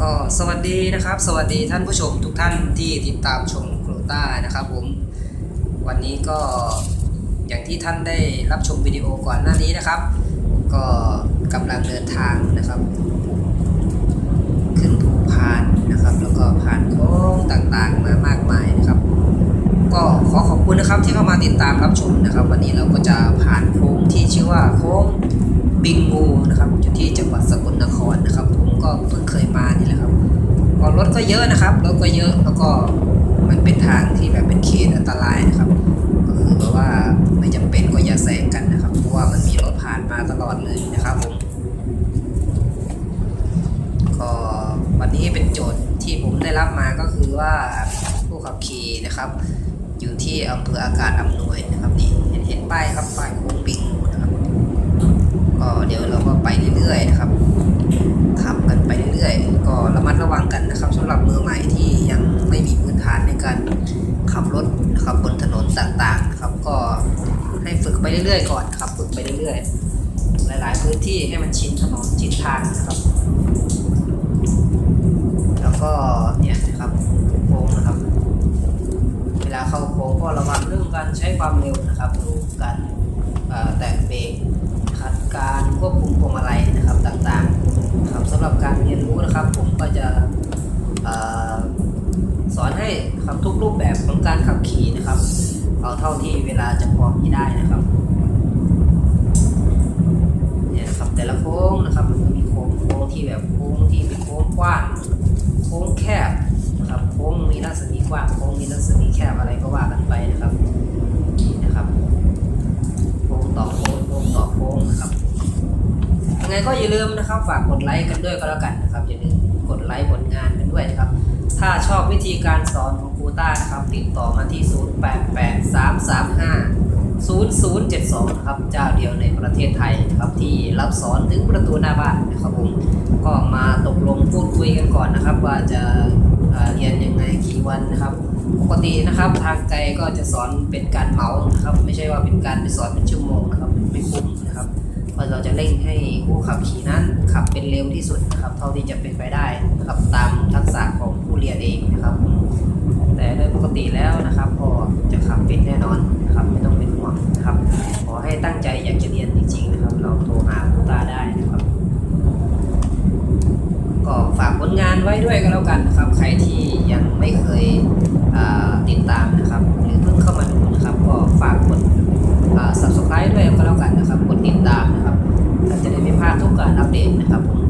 ก็สวัสดีนะครับ สวัสดีท่านผู้ชมทุกท่านที่ติดตามชมโครต้านะครับผม วันนี้ก็อย่างที่ท่านได้รับชมวิดีโอก่อนหน้านี้นะครับ ก็กำลังเดินทางนะครับ ขึ้นภูพานนะครับ แล้วก็ผ่านโค้งต่างๆมามากมายนะครับ ก็ขอขอบคุณนะครับที่เข้ามาติดตามรับชมนะครับ วันนี้เราก็จะผ่านโค้งที่ชื่อว่าโค้งบิงงูนะครับอยู่ที่จังหวัดสกลนครนะครับ ก็เพิ่งเคยมานี่แหละครับก็รถก็เยอะนะครับรถก็เยอะแล้วก็มันเป็นทางที่แบบเป็นเขตอันตรายนะครับก็คือแบบว่าไม่จำเป็นก็อย่าแซงกันนะครับเพราะว่ามันมีรถผ่านมาตลอดเลยนะครับผมก็วันนี้เป็นโจทย์ที่ผมได้รับมาก็คือว่าผู้ขับขี่นะครับ อยู่ที่อำเภออากาศอำนวยนะครับนี่เห็นเห็นป้ายครับป้ายโค้งปิงนะครับก็เดี๋ยวเราก็ไปเรื่อยๆนะครับ กันไปเรื่อยๆ ก็ระมัดระวังกันนะครับสำหรับมือใหม่ที่ยังไม่มีพื้นฐานในการขับรถนะครับบนถนนต่างๆนะครับก็ให้ฝึกไปเรื่อยๆ ก่อนครับฝึกไปเรื่อยๆ หลายๆ พื้นที่ให้มันชินถนนชินทางนะครับ แล้วก็เนี่ยนะครับโค้งนะครับ เวลาเข้าโค้งก็ระวังเรื่องการใช้ความเร็วนะครับดูการเอ่อแตะเบรกนะครับการควบคุมพวงมาลัยนะครับต่างๆนะครับสำหรับการเรียนรู้นะครับ ผมก็จะเอ่อส อนให้ครับทุกรูปแบบของการขับขี่นะครับ เอาเท่าที่เวลาจะพอมีได้นะครับเนี่ยนะครับแต่ละโค้งนะครับมันก็มีโค้งโค้งที่แบบโค้งที่เป็นโค้งกว้างโค้งแคบนะครับโค้งมีรัศมีกว้างโค้งมีรัศมีแคบอะไรก็ว่ากันไปนะครับนี่นะครับโค้งต่อโค้งโค้งต่อโค้งนะครับยังไงก็อย่าลืมนะครับ ฝากกดไลค์กันด้วยก็แล้วกันนะครับอย่าลืมกดไลค์กด ถ้าชอบวิธีการสอนของครูต้านะครับ ติดต่อมาที่ 088335 0072 นะครับ เจ้าเดียวในประเทศไทยนะครับที่รับสอนถึงประตูหน้าบ้านนะครับผมก็มาตกลงพูดคุยกันก่อนนะครับ ว่าจะเเรียนยังไงกี่วันนะครับ ปกตินะครับทางไกลก็จะสอนเป็นการเหมานะครับ ไม่ใช่ว่าเป็นการไปสอนเป็นชั่วโมงนะครับไม่คุ้มนะครับเพราะเราจะเร่งให้ผู้ขับขี่นั้นขับเป็นเร็วที่สุดนะครับ เท่าที่จะเป็นไปได้นะครับตามทักษะของ เรียนเองนะครับ แต่โดยปกติแล้วนะครับก็จะขับเป็นแน่นอนนะครับไม่ต้องเป็นห่วงนะครับ ขอให้ตั้งใจอยากจะเรียนจริงๆนะครับ เราโทรหาครูตาได้นะครับ ก็ฝากผลงานไว้ด้วยก็แล้วกันนะครับ ใครที่ยังไม่เคยติดตามนะครับ หรือเพิ่งเข้ามาดูนะครับ ก็ฝากกด subscribe ด้วยก็แล้วกันนะครับ กดติดตามนะครับจะได้ไม่พลาดทุกการอัปเดตนะครับผม